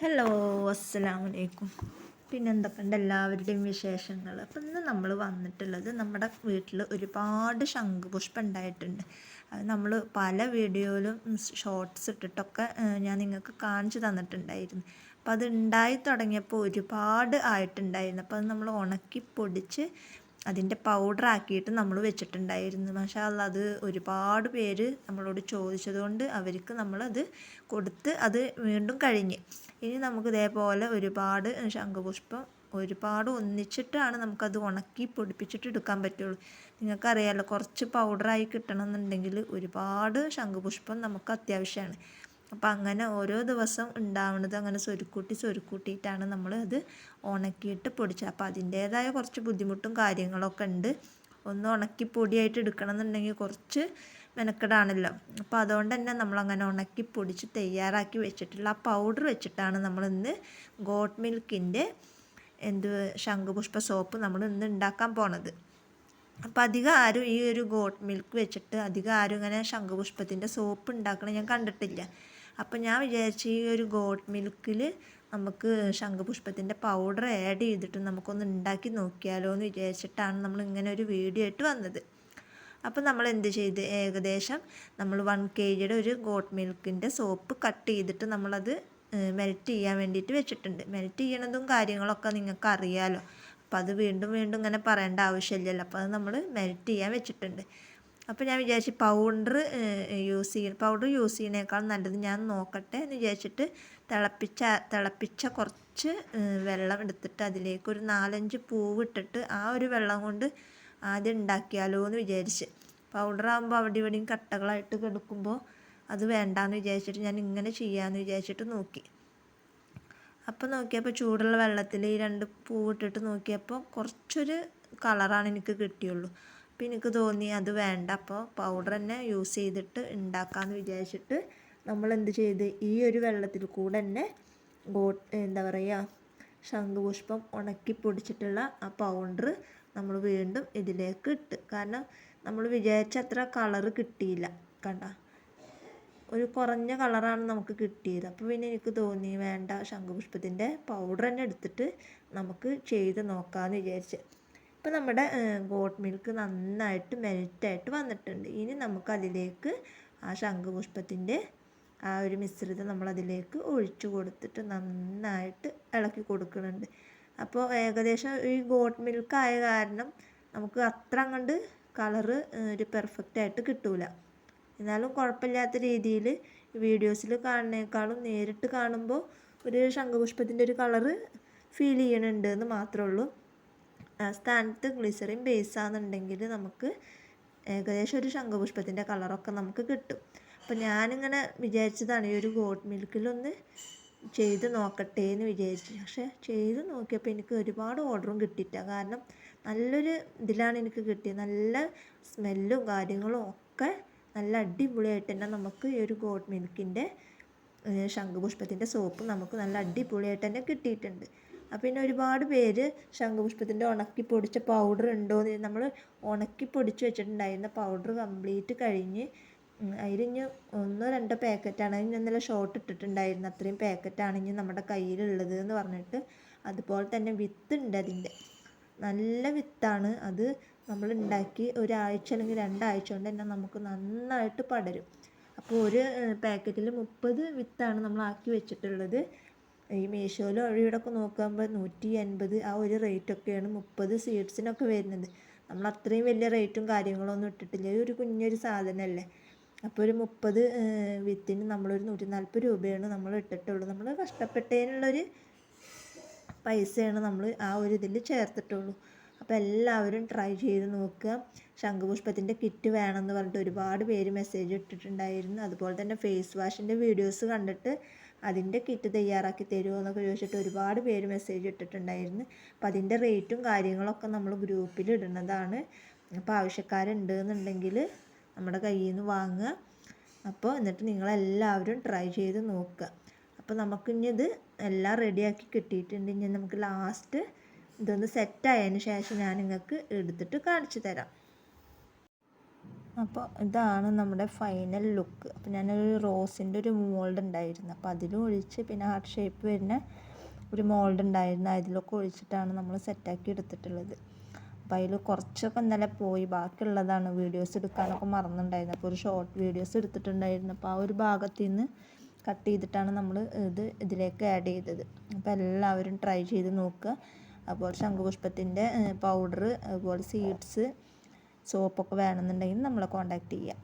Hello അസ്സലാമു അലൈക്കും പിന്നെ എന്തൊക്കെയുണ്ട് എല്ലാവരുടെയും വിശേഷങ്ങൾ? അപ്പം ഇന്ന് നമ്മൾ വന്നിട്ടുള്ളത് നമ്മുടെ വീട്ടിൽ ഒരുപാട് ശംഖുപുഷ്പം ഉണ്ടായിട്ടുണ്ട്. അത് നമ്മൾ പല വീഡിയോയിലും ഷോർട്സ് ഇട്ടിട്ടൊക്കെ ഞാൻ നിങ്ങൾക്ക് കാണിച്ചു തന്നിട്ടുണ്ടായിരുന്നു. അപ്പോൾ അത് ഉണ്ടായി തുടങ്ങിയപ്പോൾ ഒരുപാട് ആയിട്ടുണ്ടായിരുന്നു. അപ്പോൾ അത് നമ്മൾ ഉണക്കി പൊടിച്ച് അതിന്റെ പൗഡർ ആക്കിയിട്ട് നമ്മൾ വെച്ചിട്ടുണ്ടായിരുന്നു. മാഷാ അല്ലാ അത് ഒരുപാട് പേര് നമ്മളോട് ചോദിച്ചതുകൊണ്ട് അവർക്ക് നമ്മളത് കൊടുത്ത് അത് വീണ്ടും കഴിഞ്ഞ്. ഇനി നമുക്ക് ഇതേപോലെ ഒരുപാട് ശംഖുപുഷ്പം ഒരുപാട് ഒന്നിച്ചിട്ടാണ് നമുക്കത് ഉണക്കി പൊടിപ്പിച്ചിട്ട് എടുക്കാൻ പറ്റുള്ളൂ. നിങ്ങൾക്കറിയാമല്ലോ കുറച്ച് പൗഡറായി കിട്ടണമെന്നുണ്ടെങ്കിൽ ഒരുപാട് ശംഖുപുഷ്പം നമുക്ക് അത്യാവശ്യമാണ്. അപ്പം അങ്ങനെ ഓരോ ദിവസം ഉണ്ടാവുന്നത് അങ്ങനെ സ്വരുക്കൂട്ടി സ്വരുക്കൂട്ടിയിട്ടാണ് നമ്മൾ അത് ഉണക്കിയിട്ട് പൊടിച്ചത് അപ്പം അതിന്റേതായ കുറച്ച് ബുദ്ധിമുട്ടും കാര്യങ്ങളൊക്കെ ഉണ്ട്. ഒന്ന് ഉണക്കി പൊടിയായിട്ട് എടുക്കണം എന്നുണ്ടെങ്കിൽ കുറച്ച് മെനക്കെടാണല്ലോ. അപ്പോൾ അതുകൊണ്ട് തന്നെ നമ്മളങ്ങനെ ഉണക്കി പൊടിച്ച് തയ്യാറാക്കി വെച്ചിട്ടുള്ള ആ പൗഡർ വെച്ചിട്ടാണ് നമ്മൾ ഇന്ന് ഗോട്ട് മിൽക്കിന്റെ എന്ത് ശംഖുപുഷ്പ സോപ്പ് നമ്മൾ ഇന്ന് ഉണ്ടാക്കാൻ പോണത്. അപ്പോൾ അധികം ആരും ഈ ഒരു ഗോട്ട് മിൽക്ക് വെച്ചിട്ട് അധികം ആരും ഇങ്ങനെ ശംഖുപുഷ്പത്തിന്റെ സോപ്പ് ഉണ്ടാക്കണം ഞാൻ കണ്ടിട്ടില്ല. അപ്പോൾ ഞാൻ വിചാരിച്ചു ഈ ഒരു ഗോട്ട് മിൽക്കിൽ നമുക്ക് ശംഖുപുഷ്പത്തിന്റെ പൗഡർ ആഡ് ചെയ്തിട്ട് നമുക്കൊന്ന് ഉണ്ടാക്കി നോക്കിയാലോ എന്ന് വിചാരിച്ചിട്ടാണ് നമ്മൾ ഇങ്ങനെ ഒരു വീഡിയോ ആയിട്ട് വന്നത്. അപ്പോൾ നമ്മൾ എന്ത് ചെയ്ത്? ഏകദേശം നമ്മൾ വൺ കെ ജിയുടെ ഒരു ഗോട്ട് മിൽക്കിന്റെ സോപ്പ് കട്ട് ചെയ്തിട്ട് നമ്മളത് മെൽറ്റ് ചെയ്യാൻ വേണ്ടിയിട്ട് വെച്ചിട്ടുണ്ട്. മെൽറ്റ് ചെയ്യണതും കാര്യങ്ങളൊക്കെ നിങ്ങൾക്ക് അറിയാമല്ലോ അപ്പോൾ അത് വീണ്ടും വീണ്ടും ഇങ്ങനെ പറയേണ്ട ആവശ്യമില്ലല്ലോ. അപ്പോൾ അത് നമ്മൾ മെൽറ്റ് ചെയ്യാൻ വെച്ചിട്ടുണ്ട്. അപ്പോൾ ഞാൻ വിചാരിച്ചു പൗഡർ യൂസ് ചെയ്യണം പൗഡർ യൂസ് ചെയ്യുന്നതിനേക്കാൾ നല്ലത് ഞാൻ നോക്കട്ടെ എന്ന് വിചാരിച്ചിട്ട് തിളപ്പിച്ച തിളപ്പിച്ച കുറച്ച് വെള്ളം എടുത്തിട്ട് അതിലേക്ക് ഒരു നാലഞ്ച് പൂവ് ഇട്ടിട്ട് ആ ഒരു വെള്ളം കൊണ്ട് ആദ്യം ഉണ്ടാക്കിയാലോ എന്ന് വിചാരിച്ച്. പൗഡർ ആകുമ്പോൾ അവിടെ ഇവിടെയും കട്ടകളായിട്ട് കിടക്കുമ്പോൾ അത് വേണ്ടാന്ന് വിചാരിച്ചിട്ട് ഞാൻ ഇങ്ങനെ ചെയ്യാമെന്ന് വിചാരിച്ചിട്ട് നോക്കി. അപ്പോൾ നോക്കിയപ്പോൾ ചൂടുള്ള വെള്ളത്തിൽ ഈ രണ്ട് പൂവിട്ടിട്ട് നോക്കിയപ്പോൾ കുറച്ചൊരു കളറാണ് എനിക്ക് കിട്ടിയുള്ളൂ. അപ്പോൾ എനിക്ക് തോന്നി അത് വേണ്ട. അപ്പോൾ പൗഡർ തന്നെ യൂസ് ചെയ്തിട്ട് ഉണ്ടാക്കാമെന്ന് വിചാരിച്ചിട്ട് നമ്മൾ എന്ത് ചെയ്ത്? ഈ ഒരു വെള്ളത്തിൽ കൂടെ തന്നെ എന്താ പറയുക ശംഖുപുഷ്പം ഉണക്കി പൊടിച്ചിട്ടുള്ള ആ പൗഡർ നമ്മൾ വീണ്ടും ഇതിലേക്ക് ഇട്ട്. കാരണം നമ്മൾ വിചാരിച്ച അത്ര കളറ് കിട്ടിയില്ല. കണ്ട? ഒരു കുറഞ്ഞ കളറാണ് നമുക്ക് കിട്ടിയത്. അപ്പോൾ പിന്നെ എനിക്ക് തോന്നി വേണ്ട ശംഖുപുഷ്പത്തിന്റെ പൗഡർ തന്നെ എടുത്തിട്ട് നമുക്ക് ചെയ്ത് നോക്കാമെന്ന് വിചാരിച്ച്. ഇപ്പോൾ നമ്മുടെ ഗോട്ട് മിൽക്ക് നന്നായിട്ട് മെൽറ്റായിട്ട് വന്നിട്ടുണ്ട്. ഇനി നമുക്ക് അതിലേക്ക് ആ ശംഖുപുഷ്പത്തിന്റെ ആ ഒരു മിശ്രിതം നമ്മളതിലേക്ക് ഒഴിച്ചു കൊടുത്തിട്ട് നന്നായിട്ട് ഇളക്കി കൊടുക്കുന്നുണ്ട്. അപ്പോൾ ഏകദേശം ഈ ഗോട്ട് മിൽക്ക് ആയ കാരണം നമുക്ക് അത്ര അങ്ങോട്ട് കളറ് ഒരു പെർഫെക്റ്റ് ആയിട്ട് കിട്ടൂല. എന്നാലും കുഴപ്പമില്ലാത്ത രീതിയിൽ വീഡിയോസിൽ കാണുന്നേക്കാളും നേരിട്ട് കാണുമ്പോൾ ഒരു ശംഖുപുഷ്പത്തിന്റെ ഒരു കളറ് ഫീൽ ചെയ്യണുണ്ട് എന്ന് മാത്രമേ ഉള്ളൂ. സ്ഥാനത്ത് ഗ്ലിസറിൻ ബേസാണെന്നുണ്ടെങ്കിൽ നമുക്ക് ഏകദേശം ഒരു ശംഖുപുഷ്പത്തിന്റെ കളറൊക്കെ നമുക്ക് കിട്ടും. അപ്പോൾ ഞാനിങ്ങനെ വിചാരിച്ചതാണ് ഈ ഒരു ഗോട്ട് മിൽക്കിലൊന്ന് ചെയ്ത് നോക്കട്ടെ എന്ന് വിചാരിച്ചു. പക്ഷേ ചെയ്ത് നോക്കിയപ്പോൾ എനിക്ക് ഒരുപാട് ഓർഡറും കിട്ടിയിട്ട കാരണം നല്ലൊരു ഇതിലാണ് എനിക്ക് കിട്ടിയത്. നല്ല സ്മെല്ലും കാര്യങ്ങളും ഒക്കെ നല്ല അടിപൊളിയായിട്ട് തന്നെ നമുക്ക് ഈ ഒരു ഗോട്ട് മിൽക്കിന്റെ ശംഖുപുഷ്പത്തിന്റെ സോപ്പ് നമുക്ക് നല്ല അടിപൊളിയായിട്ട് തന്നെ കിട്ടിയിട്ടുണ്ട്. അപ്പോൾ പിന്നെ ഒരുപാട് പേര് ശംഖുപുഷ്പത്തിന്റെ ഉണക്കി പൊടിച്ച പൗഡർ ഉണ്ടോ എന്ന് നമ്മൾ ഉണക്കി പൊടിച്ച് വെച്ചിട്ടുണ്ടായിരുന്ന പൗഡർ കംപ്ലീറ്റ് കഴിഞ്ഞ് അതിലിഞ്ഞ് ഒന്നോ രണ്ടോ പാക്കറ്റാണ് അതിന് ഇന്നലെ ഷോർട്ട് ഇട്ടിട്ടുണ്ടായിരുന്നു. അത്രയും പാക്കറ്റാണ് ഇനി നമ്മുടെ കയ്യിലുള്ളത് എന്ന് പറഞ്ഞിട്ട്. അതുപോലെ തന്നെ വിത്ത് ഉണ്ട് അതിന്റെ. നല്ല വിത്താണ്. അത് നമ്മൾ ഉണ്ടാക്കി ഒരാഴ്ച അല്ലെങ്കിൽ രണ്ടാഴ്ച കൊണ്ട് തന്നെ നമുക്ക് നന്നായിട്ട് പടരും. അപ്പോൾ ഒരു പാക്കറ്റിൽ മുപ്പത് വിത്താണ് നമ്മൾ ആക്കി വെച്ചിട്ടുള്ളത്. ഈ മീഷോയിലും ഇവിടെയൊക്കെ നോക്കുമ്പോൾ നൂറ്റി എൺപത് ആ ഒരു റേറ്റൊക്കെയാണ് മുപ്പത് സീഡ്സിനൊക്കെ വരുന്നത്. നമ്മൾ അത്രയും വലിയ റേറ്റും കാര്യങ്ങളൊന്നും ഇട്ടിട്ടില്ല. ഒരു കുഞ്ഞൊരു സാധനമല്ലേ അപ്പോൾ ഒരു മുപ്പത് വിത്തിന് നമ്മളൊരു നൂറ്റി നാൽപ്പത് രൂപയാണ് നമ്മൾ ഇട്ടിട്ടുള്ളൂ. നമ്മൾ കഷ്ടപ്പെട്ടതിനുള്ളൊരു പൈസയാണ് നമ്മൾ ആ ഒരു ഇതിൽ ചേർത്തിട്ടുള്ളൂ. അപ്പോൾ എല്ലാവരും ട്രൈ ചെയ്ത് നോക്കുക. ശംഖുപുഷ്പത്തിന്റെ കിറ്റ് വേണമെന്ന് പറഞ്ഞിട്ട് ഒരുപാട് പേര് മെസ്സേജ് ഇട്ടിട്ടുണ്ടായിരുന്നു. അതുപോലെ തന്നെ ഫേസ് വാഷിന്റെ വീഡിയോസ് കണ്ടിട്ട് അതിന്റെ കിറ്റ് തയ്യാറാക്കി തരുമോ എന്നൊക്കെ ചോദിച്ചിട്ട് ഒരുപാട് പേര് മെസ്സേജ് ഇട്ടിട്ടുണ്ടായിരുന്നു. അപ്പോൾ അതിന്റെ റേറ്റും കാര്യങ്ങളൊക്കെ നമ്മൾ ഗ്രൂപ്പിൽ ഇടുന്നതാണ്. അപ്പോൾ ആവശ്യക്കാരുണ്ട് എന്നുണ്ടെങ്കിൽ നമ്മുടെ കയ്യിൽ നിന്ന് വാങ്ങുക. അപ്പോൾ എന്നിട്ട് നിങ്ങളെല്ലാവരും ട്രൈ ചെയ്ത് നോക്കുക. അപ്പോൾ നമുക്കിനി ഇത് എല്ലാം റെഡിയാക്കി കിട്ടിയിട്ടുണ്ട്. ഇനി നമുക്ക് ലാസ്റ്റ് ഇതൊന്ന് സെറ്റായതിന് ശേഷം ഞാൻ നിങ്ങൾക്ക് എടുത്തിട്ട് കാണിച്ചു തരാം. അപ്പോൾ ഇതാണ് നമ്മുടെ ഫൈനൽ ലുക്ക് അപ്പോൾ ഞാനൊരു റോസിന്റെ ഒരു മോൾഡ് ഉണ്ടായിരുന്നു. അപ്പോൾ അതിലും ഒഴിച്ച് പിന്നെ ഹാർട്ട് ഷേപ്പ് വരുന്ന ഒരു മോൾഡ് ഉണ്ടായിരുന്നു. അതിലൊക്കെ ഒഴിച്ചിട്ടാണ് നമ്മൾ സെറ്റാക്കി എടുത്തിട്ടുള്ളത്. അപ്പോൾ അതിൽ കുറച്ചൊക്കെ ഇന്നലെ പോയി. ബാക്കിയുള്ളതാണ് വീഡിയോസ് എടുക്കാനൊക്കെ മറന്നുണ്ടായിരുന്നു അപ്പോൾ ഒരു ഷോർട്ട് വീഡിയോസ് എടുത്തിട്ടുണ്ടായിരുന്നു. അപ്പോൾ ആ ഒരു ഭാഗത്തു നിന്ന് കട്ട് ചെയ്തിട്ടാണ് നമ്മൾ ഇത് ഇതിലേക്ക് ആഡ് ചെയ്തത്. അപ്പോൾ എല്ലാവരും ട്രൈ ചെയ്ത് നോക്കുക. അതുപോലെ ശംഖുപുഷ്പത്തിന്റെ പൗഡർ അതുപോലെ സീഡ്സ് സോപ്പൊക്കെ വേണമെന്നുണ്ടെങ്കിൽ നമ്മളെ കോൺടാക്റ്റ് ചെയ്യുക